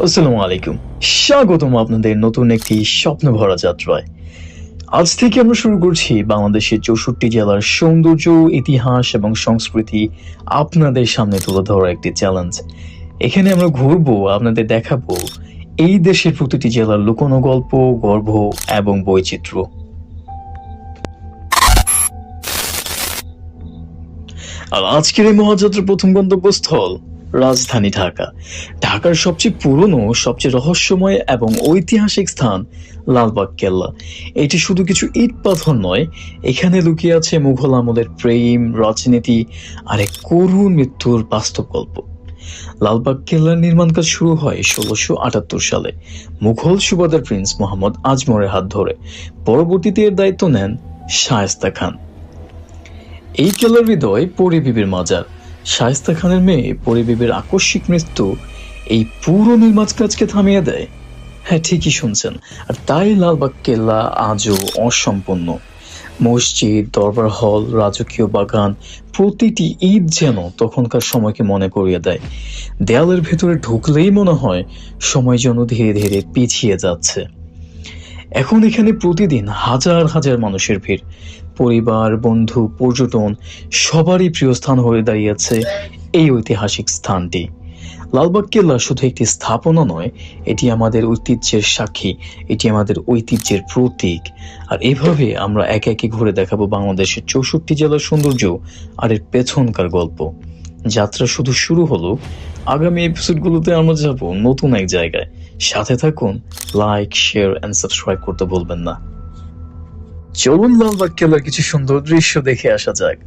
আসসালামু আলাইকুম। স্বাগতম আপনাদের নতুন একটি স্বপ্ন ভরা যাত্রায়। আজ থেকে আমরা শুরু করছি বাংলাদেশের চৌষট্টি জেলার সৌন্দর্য, ইতিহাস এবং সংস্কৃতি আপনাদের সামনে তুলে ধরা একটি চ্যালেঞ্জ এখানে আমরা ঘুরবো, আপনাদের দেখাবো এই দেশের প্রতিটি জেলার লুকোনো গল্প গর্ব এবং বৈচিত্র্য। আর আজকের এই মহাযাত্রার প্রথম গন্তব্যস্থল রাজধানী ঢাকা। ঢাকার সবচেয়ে পুরনো, সবচেয়ে রহস্যময় এবং ঐতিহাসিক স্থান লালবাগ কেল্লা। এটি শুধু কিছু ইট পাথর নয়, এখানে লুকিয়ে আছে মুঘল আমলের প্রেম, রাজনীতি আর এক করুণ মৃত্যুর বাস্তব গল্প। লালবাগ কেল্লার নির্মাণ কাজ শুরু হয় ষোলোশো আটাত্তর সালে। মুঘল সুবাদার প্রিন্স মোহাম্মদ আজমরের হাত ধরে। পরবর্তীতে এর দায়িত্ব নেন শায়েস্তা খান। এই কেল্লার হৃদয় পরিবিবির মাজার। শায়েস্তা খানের মেয়ে পরিবিবির আকস্মিক মৃত্যু এই পুরো নির্মাণ কাজকে থামিয়ে দেয়। হ্যাঁ ঠিকই শুনছেন। আর তাই লালবাগ কেল্লা আজও অসম্পূর্ণ। মসজিদ, দরবার হল, রাজকীয় বাগান, প্রতিটি ঈদ যেন তখনকার সময়কে মনে করিয়ে দেয়। দেয়ালের ভেতরে ঢুকলেই মনে হয় সময় যেন ধীরে ধীরে পিছিয়ে যাচ্ছে। এখন এখানে প্রতিদিন হাজার হাজার মানুষের ভিড়। পরিবার, বন্ধু, পর্যটন সবারই প্রিয় স্থান হয়ে দাঁড়িয়েছে এই ঐতিহাসিক স্থানটি। লালবাগ কেল্লা শুধু একটি স্থাপনা নয়, এটি আমাদের ঐতিহ্যের সাক্ষী, এটি আমাদের ঐতিহ্যের প্রতীক। আর এভাবে আমরা একে একে ঘুরে দেখাবো বাংলাদেশের চৌষট্টি জেলার সৌন্দর্য আর এর পেছনকার গল্প। যাত্রা শুধু শুরু হলো, আগামী এপিসোডগুলোতে আমরা যাব নতুন এক জায়গায়। সাথে থাকুন লাইক শেয়ার এন্ড সাবস্ক্রাইব করতে ভুলবেন না। চলুন লালবাগ কেল্লার কিছু সুন্দর দৃশ্য দেখে আসা যাক।